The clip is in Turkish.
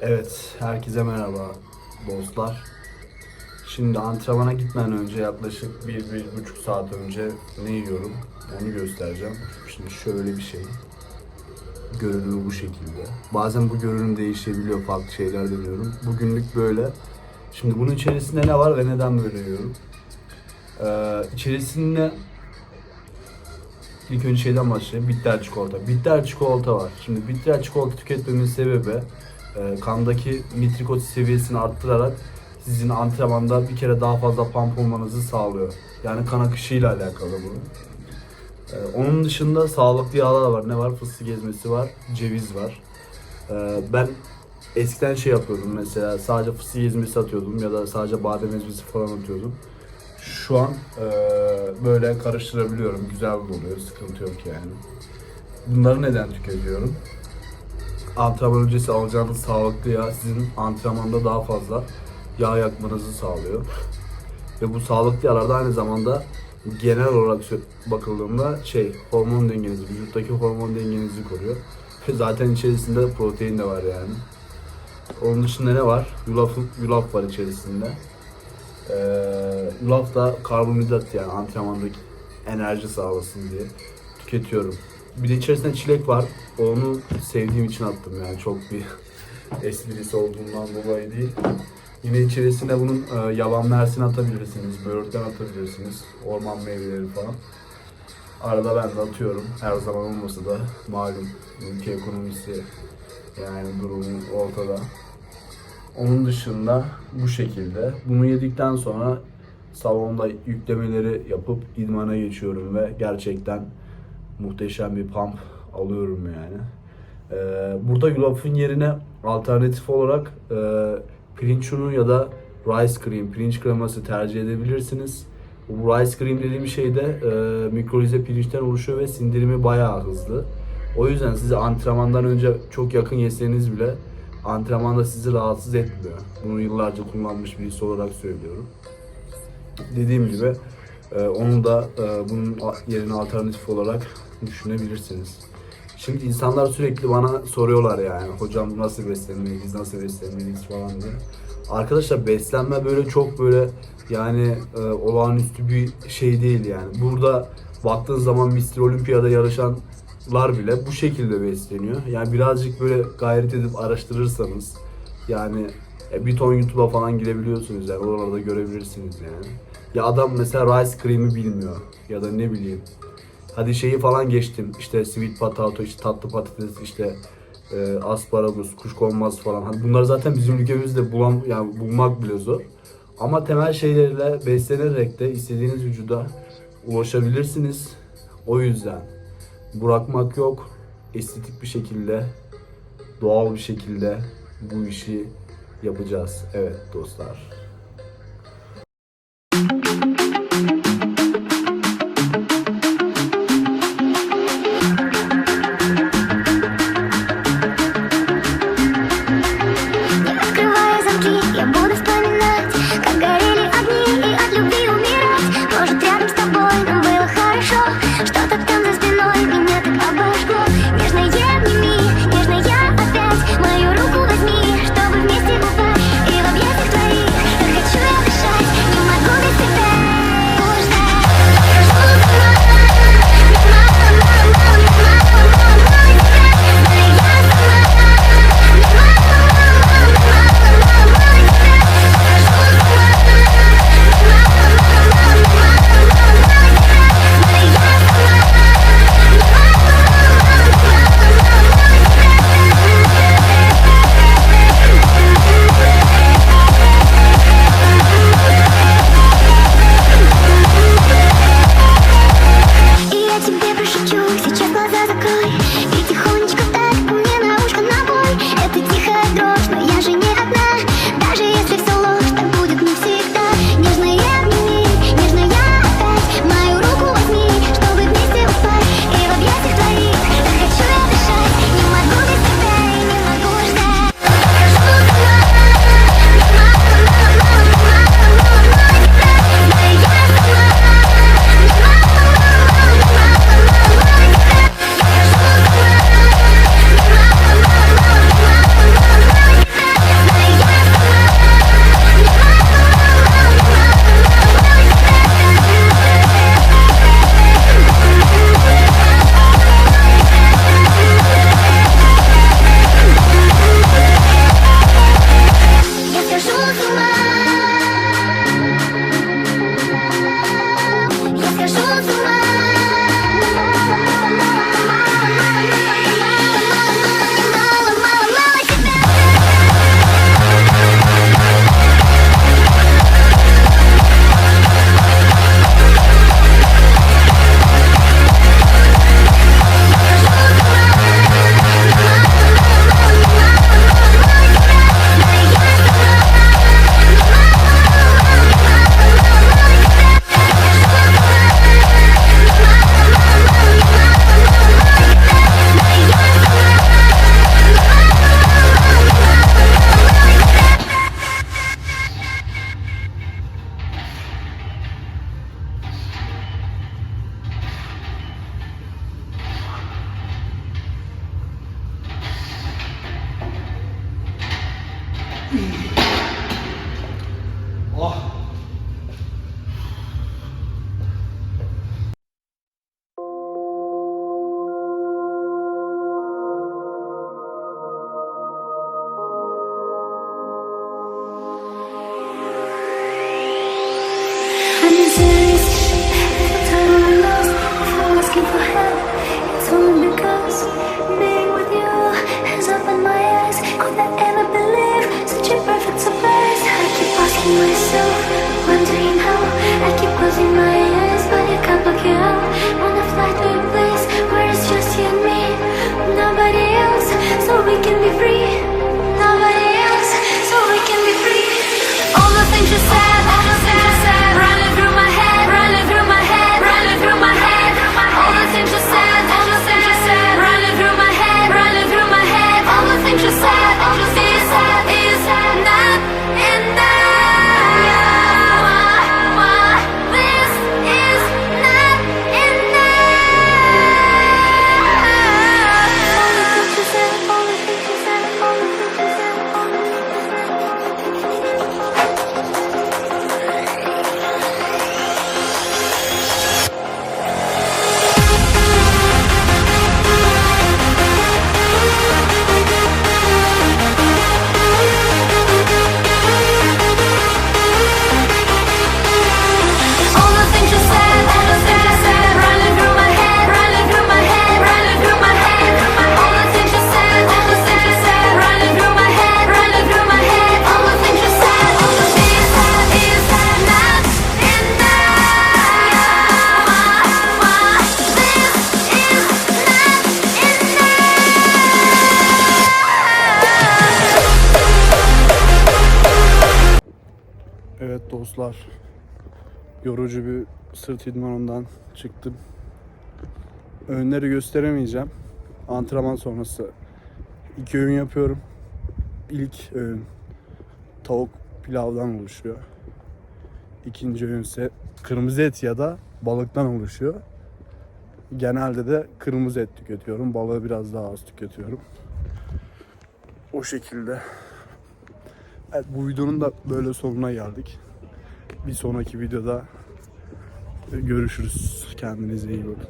Evet, herkese merhaba dostlar. Şimdi antrenmana gitmeden önce yaklaşık bir, bir buçuk saat önce ne yiyorum onu göstereceğim. Şimdi şöyle bir şey. Görünümü bu şekilde. Bazen bu görünüm değişebiliyor, farklı şeyler deniyorum. Bugünlük böyle. Şimdi bunun içerisinde ne var ve neden böyle yiyorum? Ee, içerisinde İlk önce şeyden başlayayım. Bitter çikolata. Bitter çikolata var. Şimdi bitter çikolata tüketmemin sebebi e, kandaki nitrikoz seviyesini arttırarak sizin antrenmanda bir kere daha fazla pump olmanızı sağlıyor. Yani kan akışıyla alakalı bu. E, onun dışında sağlıklı yağlar var. Ne var? Fıstık ezmesi var, ceviz var. E, ben eskiden şey yapıyordum mesela sadece fıstık ezmesi atıyordum ya da sadece badem ezmesi falan atıyordum. Şu an e, böyle karıştırabiliyorum. Güzel oluyor. Sıkıntı yok yani. Bunları neden tüketiyorum? Antrenman öncesi alacağınız sağlıklı yağ sizin antrenmanda daha fazla yağ yakmanızı sağlıyor. Ve bu sağlıklı yağlar da aynı zamanda genel olarak bakıldığında şey hormon dengenizi, vücuttaki hormon dengenizi koruyor. Ve zaten içerisinde protein de var yani. Onun dışında ne var? Yulaf, yulaf var içerisinde. Ee, yulaf da karbonhidrat yani antrenmandaki enerji sağlasın diye tüketiyorum. Bir de içerisinde çilek var. Onu sevdiğim için attım yani çok bir esprisi olduğundan dolayı değil. Yine içerisine bunun e, yaban mersin atabilirsiniz, böğürtlen atabilirsiniz, orman meyveleri falan. Arada ben de atıyorum. Her zaman olmasa da malum ülke ekonomisi yani durumu ortada. Onun dışında bu şekilde. Bunu yedikten sonra salonda yüklemeleri yapıp idmana geçiyorum ve gerçekten muhteşem bir pump alıyorum yani. Ee, burada yulafın yerine alternatif olarak e, pirinç unu ya da rice cream, pirinç kreması tercih edebilirsiniz. Bu rice cream dediğim şey de e, mikrolize pirinçten oluşuyor ve sindirimi bayağı hızlı. O yüzden sizi antrenmandan önce çok yakın yeseniz bile antrenmanda sizi rahatsız etmiyor. Bunu yıllarca kullanmış birisi olarak söylüyorum. Dediğim gibi onu da e, bunun yerine alternatif olarak düşünebilirsiniz. Şimdi insanlar sürekli bana soruyorlar yani hocam nasıl beslenmeliyiz, nasıl beslenmeliyiz falan diye. Arkadaşlar beslenme böyle çok böyle yani e, olağanüstü bir şey değil yani. Burada baktığın zaman Mr. Olympia'da yarışanlar bile bu şekilde besleniyor. Yani birazcık böyle gayret edip araştırırsanız yani e, bir ton YouTube'a falan girebiliyorsunuz yani oralarda görebilirsiniz yani. Ya adam mesela rice cream'i bilmiyor ya da ne bileyim Hadi şeyi falan geçtim. İşte sweet potato, işte tatlı patates, işte e, asparagus, kuşkonmaz falan. Hani bunlar zaten bizim ülkemizde bulam yani bulmak bile zor. Ama temel şeylerle beslenerek de istediğiniz vücuda ulaşabilirsiniz. O yüzden bırakmak yok. Estetik bir şekilde, doğal bir şekilde bu işi yapacağız. Evet dostlar. It's only because Evet dostlar. Yorucu bir sırt idmanından çıktım. Önleri gösteremeyeceğim. Antrenman sonrası iki öğün yapıyorum. İlk öğün tavuk pilavdan oluşuyor. İkinci öğün ise kırmızı et ya da balıktan oluşuyor. Genelde de kırmızı et tüketiyorum. Balığı biraz daha az tüketiyorum. O şekilde Evet bu videonun da böyle sonuna geldik. Bir sonraki videoda görüşürüz. Kendinize iyi bakın.